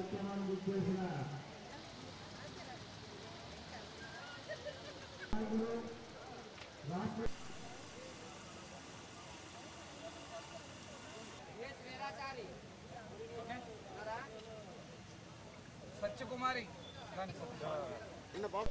కార్యక్రమాన్ని గుర్తు చేసిన సత్యకుమారి. నిన్న బాబు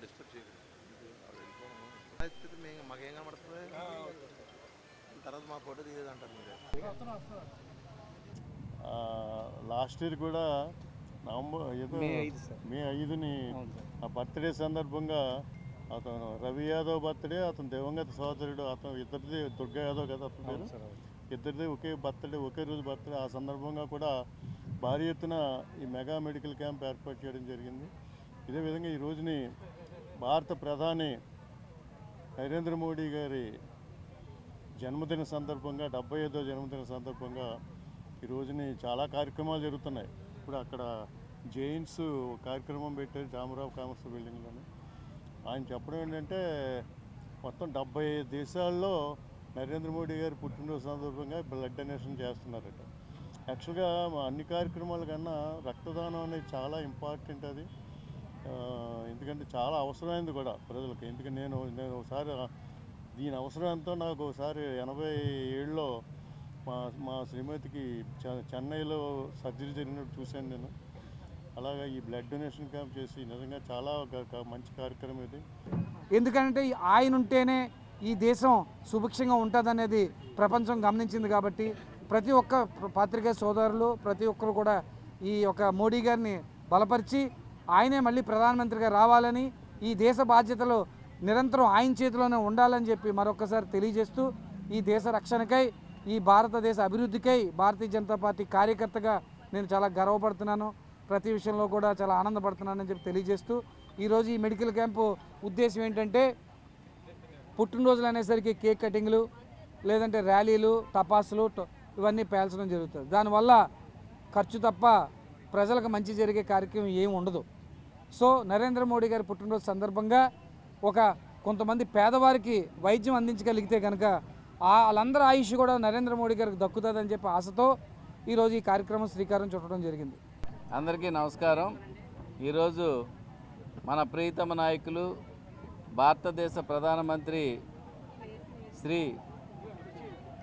డిస్టర్బ్ చేయదు మేము మాకేం కనబడుతుంది తర్వాత మా ఫోటో అంటారు మీరు లాస్ట్ ఇయర్ కూడా నవంబర్ ఏదో మే ఐదుని. ఆ బర్త్డే సందర్భంగా అతను రవి యాదవ్ బర్త్డే అతను దివంగత సోదరుడు అతను ఇద్దరిది దుర్గా యాదవ్ కదా అతని పేరు. ఇద్దరిది ఒకే బర్త్డే ఒకే రోజు బర్త్డే ఆ సందర్భంగా కూడా భారీ ఎత్తున ఈ మెగా మెడికల్ క్యాంప్ ఏర్పాటు చేయడం జరిగింది. ఇదే విధంగా ఈ రోజుని భారత ప్రధాని నరేంద్ర మోడీ గారి జన్మదిన సందర్భంగా డెబ్బై ఐదో జన్మదిన సందర్భంగా ఈ రోజుని చాలా కార్యక్రమాలు జరుగుతున్నాయి. ఇప్పుడు అక్కడ జైన్స్ కార్యక్రమం పెట్టారు రామరావు కామర్స్ బిల్డింగ్లోని. ఆయన చెప్పడం ఏంటంటే మొత్తం డెబ్బై దేశాల్లో నరేంద్ర మోడీ గారి పుట్టినరోజు సందర్భంగా బ్లడ్ డొనేషన్ చేస్తున్నారట. యాక్చువల్గా మా అన్ని కార్యక్రమాల కన్నా రక్తదానం అనేది చాలా ఇంపార్టెంట్ అది. ఎందుకంటే చాలా అవసరమైంది కూడా ప్రజలకు. ఎందుకంటే నేను నేను ఒకసారి దీని అవసరం ఎంతో నాకు ఒకసారి ఎనభై ఏళ్ళలో మా మా శ్రీమతికి చె- చెన్నైలో సర్జరీ జరిగినట్టు చూశాను నేను. అలాగా ఈ బ్లడ్ డొనేషన్ క్యాంప్ చేసి నిజంగా చాలా ఒక మంచి కార్యక్రమం ఇది. ఎందుకంటే ఆయన ఉంటేనే ఈ దేశం సుభిక్షంగా ఉంటుందనేది ప్రపంచం గమనించింది కాబట్టి ప్రతి ఒక్క ప- పాత్రికేయ సోదరులు ప్రతి ఒక్కరు కూడా ఈ యొక్క మోడీ గారిని బలపరిచి ఆయనే మళ్ళీ ప్రధానమంత్రిగా రావాలని ఈ దేశ బాధ్యతలు నిరంతరం ఆయన చేతిలోనే ఉండాలని చెప్పి మరొకసారి తెలియజేస్తూ ఈ దేశ రక్షణకై ఈ భారతదేశ అభివృద్ధికై భారతీయ జనతా పార్టీ కార్యకర్తగా నేను చాలా గర్వపడుతున్నాను. ప్రతి విషయంలో కూడా చాలా ఆనందపడుతున్నానని చెప్పి తెలియజేస్తూ ఈరోజు ఈ మెడికల్ క్యాంపు ఉద్దేశం ఏంటంటే పుట్టినరోజులు అనేసరికి కేక్ కటింగ్లు లేదంటే ర్యాలీలు టపాసులు ఇవన్నీ పేల్చడం జరుగుతుంది. దానివల్ల ఖర్చు తప్ప ప్రజలకు మంచి జరిగే కార్యక్రమం ఏమి ఉండదు. సో నరేంద్ర మోడీ గారి పుట్టినరోజు సందర్భంగా ఒక కొంతమంది పేదవారికి వైద్యం అందించగలిగితే కనుక ఆ వాళ్ళందరి ఆయుష్ కూడా నరేంద్ర మోడీ గారికి దక్కుతుందని చెప్పి ఆశతో ఈరోజు ఈ కార్యక్రమం శ్రీకారం చుట్టడం జరిగింది. అందరికీ నమస్కారం. ఈరోజు మన ప్రియతమ నాయకులు భారతదేశ ప్రధానమంత్రి శ్రీ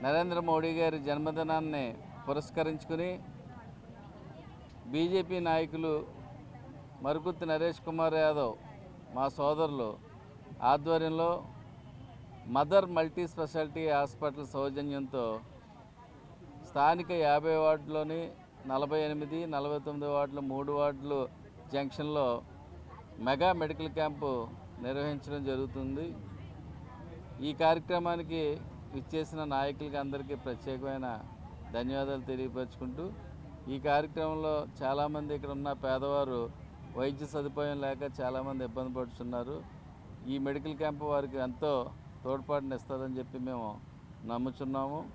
నరేంద్ర మోడీ గారి జన్మదినాన్ని పురస్కరించుకుని బీజేపీ నాయకులు మరుగుత్తి నరేష్ కుమార్ యాదవ్ మా సోదరులు ఆధ్వర్యంలో మదర్ మల్టీ స్పెషాలిటీ హాస్పిటల్ సౌజన్యంతో స్థానిక యాభై వార్డులోని నలభై ఎనిమిది నలభై తొమ్మిది వార్డులు మూడు వార్డులు జంక్షన్లో మెగా మెడికల్ క్యాంపు నిర్వహించడం జరుగుతుంది. ఈ కార్యక్రమానికి ఇచ్చేసిన నాయకులకి అందరికీ ప్రత్యేకమైన ధన్యవాదాలు తెలియపరుచుకుంటూ ఈ కార్యక్రమంలో చాలామంది ఇక్కడ ఉన్న పేదవారు వైద్య సదుపాయం లేక చాలామంది ఇబ్బంది పడుతున్నారు. ఈ మెడికల్ క్యాంపు వారికి ఎంతో తోడ్పాటునిస్తుందని చెప్పి మేము నమ్ముచున్నాము.